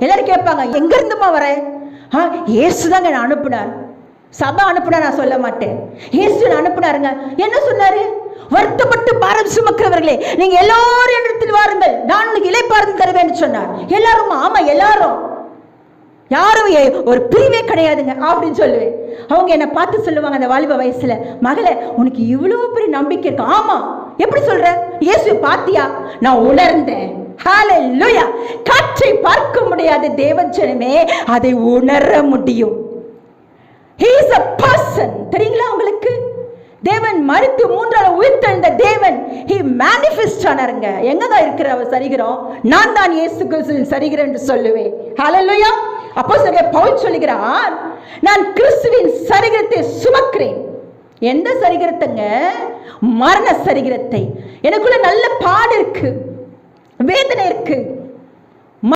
எல்லாரும் கேட்பாங்க எங்கேருந்துமா வர? ஆ இயேசுதாங்க நான் அனுப்புனார். சபா அனுப்புனா நான் சொல்ல மாட்டேன். ஏசு அனுப்புனாருங்க. என்ன சொன்னாரு? வருத்தப்பட்டு பாரம் சுமக்கிறவர்களே நீங்க எல்லாரும் இடத்தில் வாருங்கள். நான் உங்களுக்கு இலைப்பாறுதல் தருவேன்னு சொன்னார். எல்லாரும் ஆமா எல்லாரும். யாரும் ஒரு பிரிவே கிடையாதுங்க அப்படின்னு சொல்லுவேன். அவங்க என்னை பார்த்து சொல்லுவாங்க அந்த வாலிப வயசுல மகளே உனக்கு இவ்வளவு பெரிய நம்பிக்கை இருக்கு. ஆமா. எப்படி சொல்ற? இயேசு பாத்தியா? நான் உணர்ந்தேன். ஹalleluya காற்றை முடியாத தேவஜனமே அதை உணர முடியும். He அ பர்சன் தெரியுங்களா உங்களுக்கு? தேவன் மறித்து உயிர் உயிர்த்தெழுந்த தேவன். ஹி மேனிஃபெஸ்ட் ஆனாருங்க எங்கதான் இருக்கிற அவர் சரிகிறோம்? நான் தான் இயேசு கிறிஸ்துவின் சரிகிறேன் என்று சொல்லுவேன். ஹalleluya அப்போஸ்தலர் பவுல் சொல்லுகிறார் நான் கிறிஸ்துவின் சரிகிறத்தை சுமக்கிறேன். எந்த சரிகிறத்தைங்க? மரண சரிகிறத்தை. எனக்குள்ள நல்ல பாடு இருக்கு. வேதனை இருக்கு.